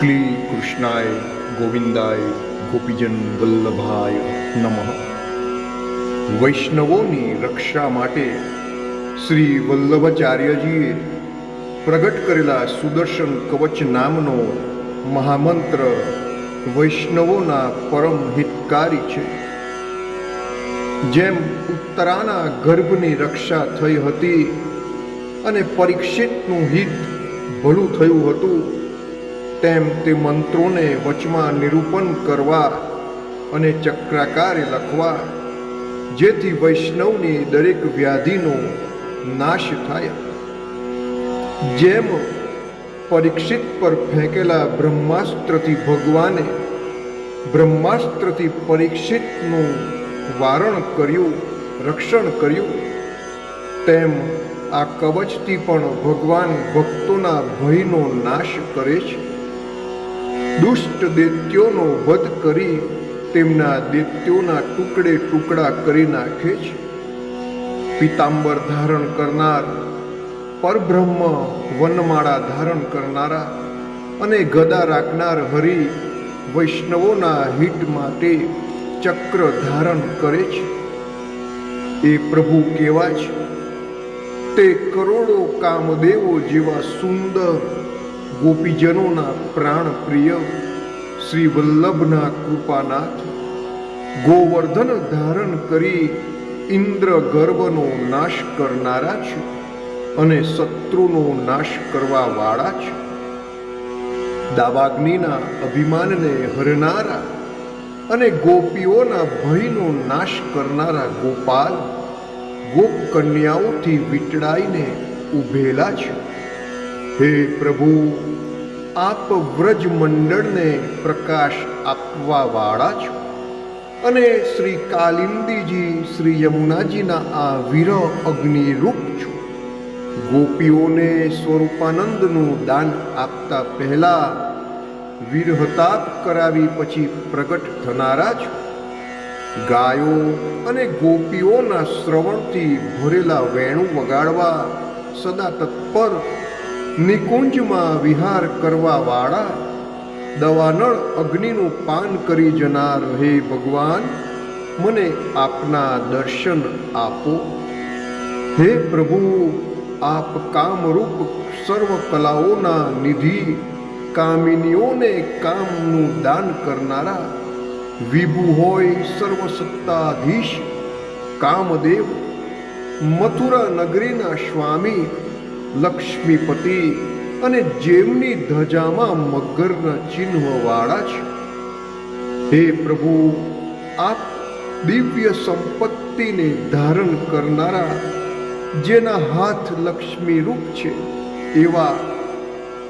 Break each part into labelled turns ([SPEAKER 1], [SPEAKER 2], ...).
[SPEAKER 1] ક્લી કૃષ્ણાય ગોવિંદાય ગોપીજન વલ્લભાય નમઃ વૈષ્ણવોની રક્ષા માટે શ્રી વલ્લભાચાર્યજીએ પ્રગટ કરેલા સુદર્શન કવચ નામનો મહામંત્ર વૈષ્ણવોના પરમ હિતકારી છે જેમ ઉત્તરાના ગર્ભની રક્ષા થઈ હતી અને પરીક્ષિતનું હિત ભલું થયું હતું તેમ તે મંત્રોને વચમાં નિરૂપણ કરવા અને ચક્રાકારે લખવા, જેથી વૈષ્ણવની દરેક વ્યાધિનો નાશ થાય. જેમ પરીક્ષિત પર ફેંકેલા બ્રહ્માસ્ત્રથી ભગવાને બ્રહ્માસ્ત્રથી પરીક્ષિતનું વારણ કર્યું, રક્ષણ કર્યું, તેમ આ કવચથી પણ ભગવાન ભક્તોના ભયનો નાશ કરે છે. દુષ્ટ દૈત્યોનો વધ કરી તેમના દૈત્યોના ટુકડે ટુકડા કરી નાખે છે. પિતાંબર ધારણ કરનાર, પરબ્રહ્મ વનમાળા ધારણ કરનારા અને ગદા રાખનાર હરિ વૈષ્ણવોના હિત માટે ચક્ર ધારણ કરે છે. એ પ્રભુ કેવા છે? તે કરોડો કામદેવો જેવા સુંદર ગોપીજનોના પ્રાણ પ્રિય શ્રી વલ્લભના કૃપાનાથ, ગોવર્ધન ધારણ કરી ઇન્દ્ર ગર્વનો નાશ કરનારા છે અને શત્રુનો નાશ કરવા વાળા છે. દાવાગ્નિના અભિમાનને હરનારા અને ગોપીઓના ભયનો નાશ કરનારા ગોપાલ ગોપ કન્યાઓથી વીટળાઈને ઊભેલા છે. હે પ્રભુ આપ વ્રજ મંડળને પ્રકાશ આપવા વાળા છો. અને શ્રી કાલિંદીજી શ્રી યમુનાજીના આ વીર અગ્નિરૂપ છો. ગોપીઓને સ્વરૂપાનંદનું દાન આપતા પહેલા વિરહતાપ કરાવી પછી પ્રગટ થનારા છો. ગાયો અને ગોપીઓના શ્રવણથી ભરેલા વેણું વગાડવા સદા તત્પર નિકુંજમાં વિહાર કરવાવાળા દવાનળ અગ્નિનું પાન કરી જનાર, હે ભગવાન, મને આપના દર્શન આપો. હે પ્રભુ, આપ કામરૂપ સર્વ કલાઓના નિધિ, કામિનીઓને કામનું દાન કરનારા, વિભુ હોય સર્વસત્તાધીશ, કામદેવ, મથુરા નગરીના સ્વામી લક્ષ્મીપતિ અને જેમની ધજામાં મગરના ચિહ્નવાળા છે. હે પ્રભુ આપ દિવ્ય સંપત્તિને ધારણ કરનારા જેના હાથ લક્ષ્મી રૂપ છે, એવા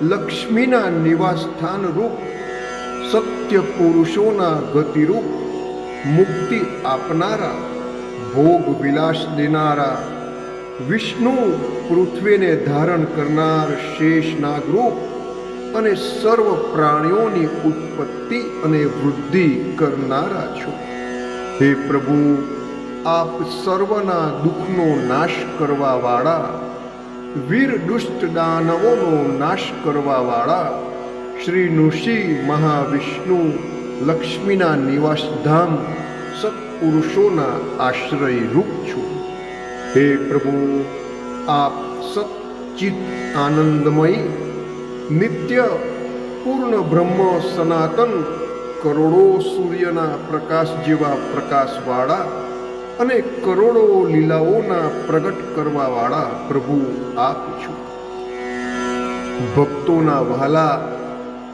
[SPEAKER 1] લક્ષ્મીના નિવાસસ્થાન રૂપ સત્ય પુરુષોના ગતિરૂપ મુક્તિ આપનારા, ભોગ વિલાસ દેનારા વિષ્ણુ પૃથ્વીને ધારણ કરનાર શેષ નાગરૂપ અને સર્વ પ્રાણીઓની ઉત્પત્તિ અને વૃદ્ધિ કરનારા છો. હે પ્રભુ, આપ સર્વના દુઃખનો નાશ કરવાવાળા, વીર દુષ્ટ દાનવોનો નાશ કરવાવાળા, શ્રી નૃષિ મહાવિષ્ણુ લક્ષ્મીના નિવાસધામ સત્પુરુષોના આશ્રય રૂપ હે પ્રભુ, આપ સચ્ચિત આનંદમય, નિત્ય પૂર્ણ બ્રહ્મ સનાતન કરોડો સૂર્યના પ્રકાશ જેવા પ્રકાશવાળા અને કરોડો લીલાઓના પ્રગટ કરવાવાળા પ્રભુ આપ છો. ભક્તોના વહાલા,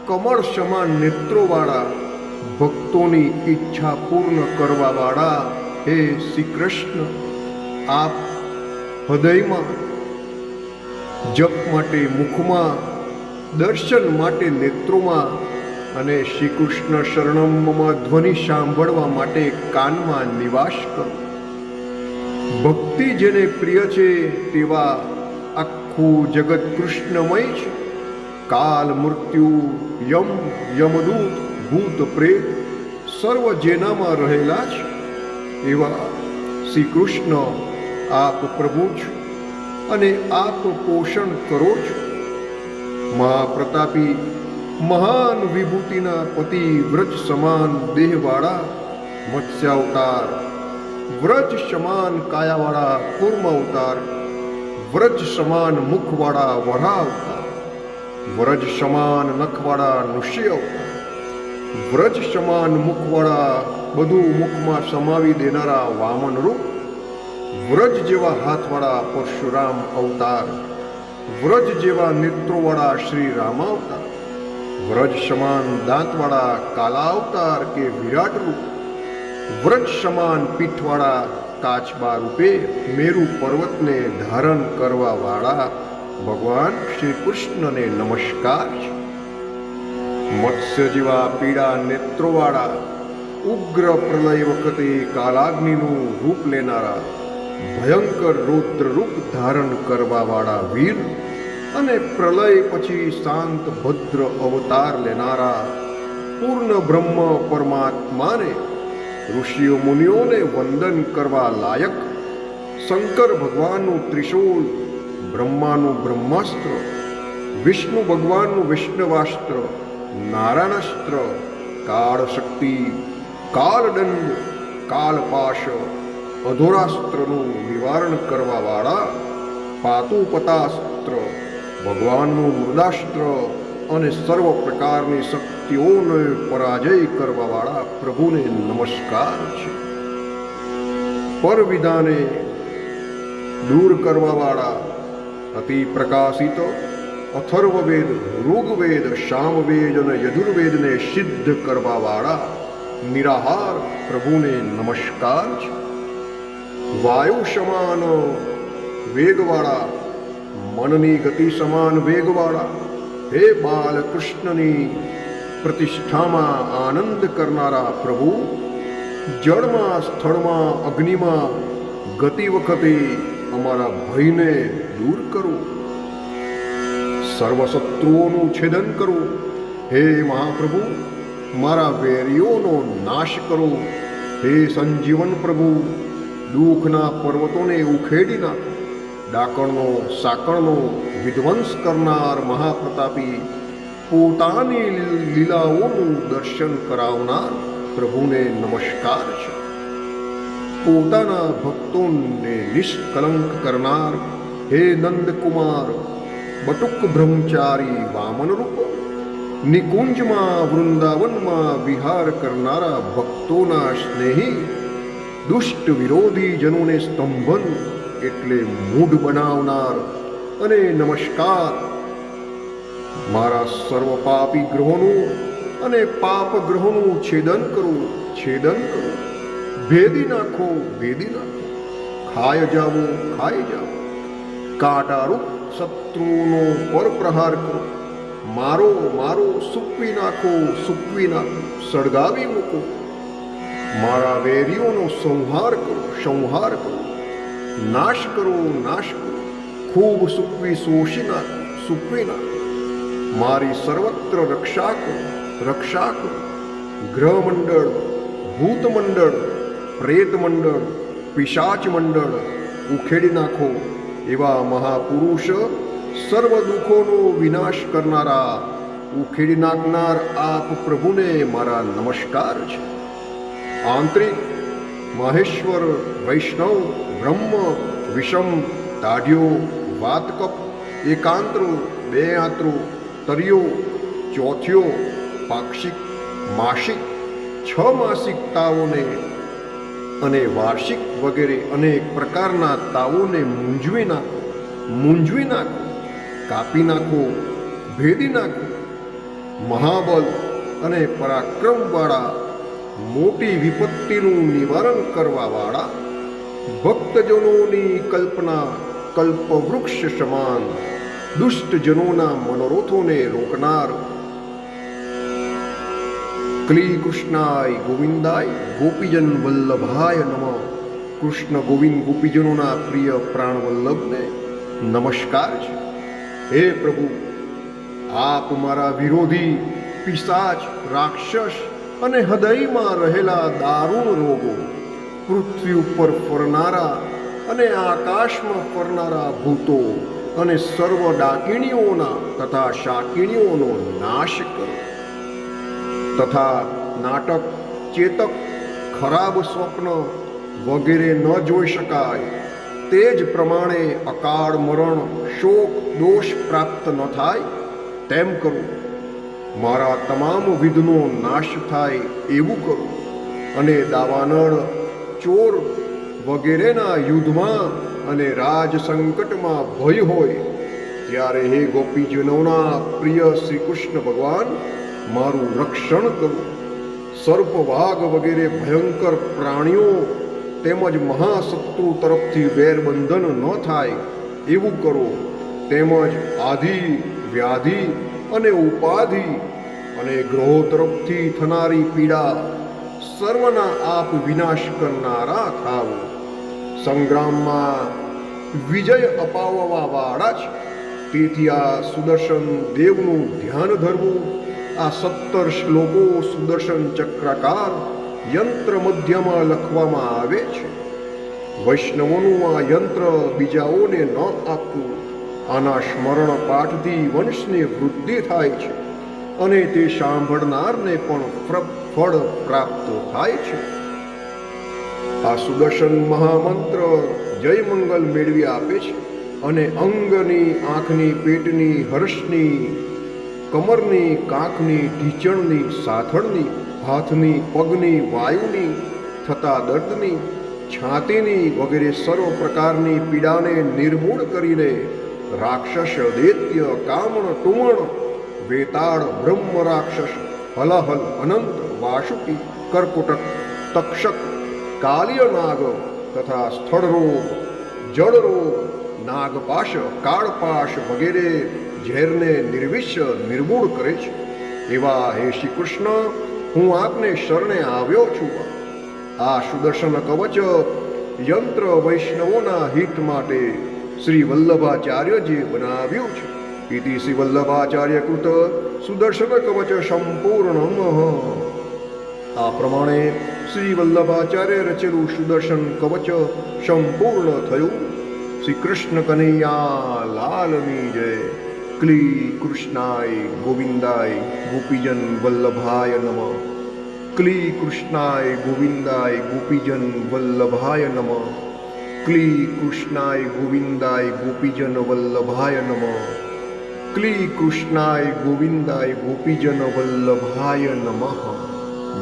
[SPEAKER 1] કમળ સમાન નેત્રોવાળા, ભક્તોની ઈચ્છા પૂર્ણ કરવાવાળા હે શ્રી કૃષ્ણ. આપ હૃદયમાં જપ માટે, મુખમાં, દર્શન માટે, નેત્રોમાં અને શ્રી કૃષ્ણ શરણમમાં ધ્વનિ સાંભળવા માટે કાનમાં નિવાસ કરો. ભક્તિ જેને પ્રિય છે તેવા આખું જગત કૃષ્ણમય છે. કાલ મૃત્યુ, યમ, યમદૂત, ભૂત પ્રેત સર્વ જેનામાં રહેલા છે. એવા શ્રી કૃષ્ણ આપ પ્રભુ છો અને આપ પોષણ કરો છો. મહાપ્રતાપી મહાન વિભૂતિના પતિ વ્રજ સમાન દેહવાળા, મત્સ્યાવતાર, વ્રજ સમાન કાયાવાળા કુર્મ અવતાર વ્રજ સમાન મુખવાળા વરા અવતાર વ્રજ સમાન નખવાળા નૃષ્ય અવતાર વ્રજ સમાન મુખવાળા, બધું મુખમાં સમાવી દેનારા વામન રૂપ વ્રજ જેવા હાથવાળા પરશુરામ અવતાર, વ્રજ જેવા નેત્રોવાળા શ્રી રામાવતાર વ્રજ સમાન દાંતવાળા કાલા અવતાર કે વિરાટ રૂપ, વ્રજ સમાન પીઠવાળા કાચબા રૂપે મેરુ પર્વતને ધારણ કરવાવાળા ભગવાન શ્રી કૃષ્ણને નમસ્કાર છે. મત્સ્ય જેવા પીળા નેત્રોવાળા ઉગ્ર પ્રલય વખતે કાલાગ્નિનું રૂપ લેનારા ભયંકર રૌદ્ર ધારણ કરવાવાળા વીર અને પ્રલય પછી શાંત ભદ્ર અવતાર લેનારા પૂર્ણ બ્રહ્મ પરમાત્માને ઋષિઓ મુનિઓને વંદન કરવા લાયક શંકર ભગવાનનું ત્રિશૂલ બ્રહ્માનું બ્રહ્માસ્ત્ર, વિષ્ણુ ભગવાનનું વિષ્ણવાસ્ત્ર, નારાયણાસ્ત્ર કાળ શક્તિ કાળદંડ કાલપાશ અધોરાસ્ત્રનું નિવારણ કરવાવાળા પાતુપતાસ્ત્ર, ભગવાનનું મૃદાસ્ત્ર અને સર્વ પ્રકારની શક્તિઓને પરાજય કરવાવાળા પ્રભુને નમસ્કાર છે. પરવિધાને દૂર કરવાવાળા અતિ પ્રકાશિત, અથર્વવેદ, ઋગ્વેદ, શામવેદ અને યજુર્વેદને સિદ્ધ કરવાવાળા નિરાહાર પ્રભુને નમસ્કાર છે. વાયુ સમાન, વેગવાળા, મનની ગતિ સમાન વેગવાળા. હે બાલકૃષ્ણની પ્રતિષ્ઠામાં આનંદ કરનારા પ્રભુ, જળમાં, સ્થળમાં, અગ્નિમાં ગતિ વખતે અમારા ભયને દૂર કરો. સર્વશત્રુઓનું છેદન કરો. હે મહાપ્રભુ, મારા વેરીઓનો નાશ કરો. હે સંજીવન પ્રભુ દુઃખના પર્વતોને ઉખેડી નાખો. ડાકણનો, સાકણનો વિધ્વંસ કરનાર મહાપ્રતાપી પોતાની લીલાઓનું દર્શન કરાવનાર પ્રભુને નમસ્કાર છે. પોતાના ભક્તોને નિષ્કલંક કરનાર હે નંદકુમાર, બટુક બ્રહ્મચારી વામન રૂપ, નિકુંજમાં વૃંદાવનમાં વિહાર કરનારા ભક્તોના સ્નેહી દુષ્ટ વિરોધી જનોને સ્તંભન એટલે મૂઢ બનાવનાર અને નમસ્કાર. મારા સર્વ પાપી ગ્રહોનું અને પાપ ગ્રહોનું છેદન કરું છેદન કરું. ભેદી નાખો ભેદી નાખો. ખાય જાવો ખાઈ જાવો કાંટારૂપ શત્રુનો પર પ્રહાર કરો. મારો મારો સૂકવી નાખો સૂકવી નાખો. સળગાવી મૂકો. મારા વેરીઓનો સંહાર કરો સંહાર કરો. નાશ કરો નાશ કરો. ખૂબ સૂકવી શોષી નાખો સૂકવી નાખો. મારી સર્વત્ર રક્ષા કરો રક્ષા કરો. ગ્રહમંડળ, ભૂતમંડળ, પ્રેતમંડળ, પિશાચ મંડળ, ઉખેડી નાખો. એવા મહાપુરુષ સર્વ દુઃખોનો વિનાશ કરનારા, ઉખેડી નાખનાર આપ પ્રભુને મારા નમસ્કાર છે. આંતરિક મહેશ્વર વૈષ્ણવ બ્રહ્મ વિષમ દાઢ્યો વાતકપ એકાંત્રો બે આંત્રો તરિયો ચોથિયો પાક્ષિક માસિક છ માસિક તાવોને અને વાર્ષિક વગેરે અનેક પ્રકારના તાવોને મૂંઝવી નાખો મૂંઝવી નાખો, કાપી નાખો, ભેદી નાખો. મહાબલ અને પરાક્રમવાળા મોટી વિપત્તિનું નિવારણ કરવાવાળા ભક્તજનોની કલ્પના કલ્પવૃક્ષ સમાન દુષ્ટજનોના મનોરથોને રોકનાર. કૃષ્ણાય ગોવિંદાય ગોપીજન વલ્લભાય નમ. કૃષ્ણ ગોવિંદ ગોપીજનોના પ્રિય પ્રાણવલ્લભને નમસ્કાર છે. હે પ્રભુ, આપ મારા વિરોધી, પિશાચ, રાક્ષસ અને હૃદયમાં રહેલા દારૂણ રોગો, પૃથ્વી ઉપર ફરનારા અને આકાશમાં ફરનારા ભૂતો અને સર્વ ડાકીણીઓના તથા શાકીણીઓનો નાશ કરો. તથા નાટક, ચેતક, ખરાબ સ્વપ્ન વગેરે ન જોઈ શકાય. તે જ પ્રમાણે અકાળ મરણ, શોક, દોષ પ્રાપ્ત ન થાય, તેમ કરું. મારા તમામ વિધનો નાશ થાય એવું કરું. અને દાવાનળ, ચોર વગેરેના યુદ્ધમાં અને રાજ સંકટમાં ભય હોય, ત્યારે હે ગોપીજનોના પ્રિય શ્રી કૃષ્ણ ભગવાન, મારું રક્ષણ કરો. સર્પ, વાઘ વગેરે ભયંકર પ્રાણીઓ તેમજ મહાશત્રુ તરફથી વેરબંધન ન થાય એવું કરો. તેમજ આધિ, વ્યાધિ અને ઉપાધિ અને ગ્રહો તરફથી થનારી પીડા સર્વના આપ વિનાશ કરનારા થાવ. સંગ્રામમાં વિજય અપાવવા વાળા છે તેથી આ સુદર્શન દેવનું ધ્યાન ધરવું, આ સત્તર શ્લોકો સુદર્શન ચક્રાકાર યંત્ર મધ્યમાં લખવામાં આવે છે. વૈષ્ણવોનું આ યંત્ર બીજાઓને ન આપવું. આના સ્મરણ પાઠથી વંશને વૃદ્ધિ થાય છે અને તે સાંભળનારને પણ ફળ પ્રાપ્ત થાય છે. આ સુદર્શન મહામંત્ર જય મંગલ મેળવી આપે છે અને અંગની, આંખની, પેટની, હર્ષની, કમરની, કાંખની, ઢીચણની, સાથળની, હાથની, પગની, વાયુની, થતા દર્દની, છાતીની વગેરે સર્વ પ્રકારની પીડાને નિર્મૂળ કરીને રાક્ષસ દૈત્ય કામણ ટુમણ વેતાળ, બ્રહ્મ રાક્ષસ, હલહલ, અનંત, વાસુકી કર્કુટક તક્ષક કાલિય નાગ તથા સ્થળ રોગ જળ રોગ નાગપાશ, કાળપાશ વગેરે ઝેરને નિર્વિષ નિર્મૂળ કરે છે. એવા હે શ્રી કૃષ્ણ હું આપને શરણે આવ્યો છું. આ સુદર્શન કવચ યંત્ર વૈષ્ણવોના હિત માટે શ્રી વલ્લભાચાર્યજી બનાવ્યું છે. ઇતિ શ્રી વલ્લભાચાર્ય કૃત સુદર્શન કવચ સંપૂર્ણ આ પ્રમાણે શ્રી વલ્લભાચાર્ય રચેલું સુદર્શન કવચ સંપૂર્ણ થયું. શ્રી કૃષ્ણ કનૈયા લાલની જય. ક્લી કૃષ્ણાય ગોવિંદાય ગોપીજન વલ્લભાય નમ. ક્લી કૃષ્ણાય ગોવિંદાય ગોપીજન વલ્લભાય નમ. ક્લી કૃષ્ણાય ગોવિંદાય ગોપીજન વલ્લભાય નમ ક્લી કૃષ્ણાય ગોવિંદાય ગોપીજન વલ્લભાય નમ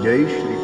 [SPEAKER 1] જય શ્રી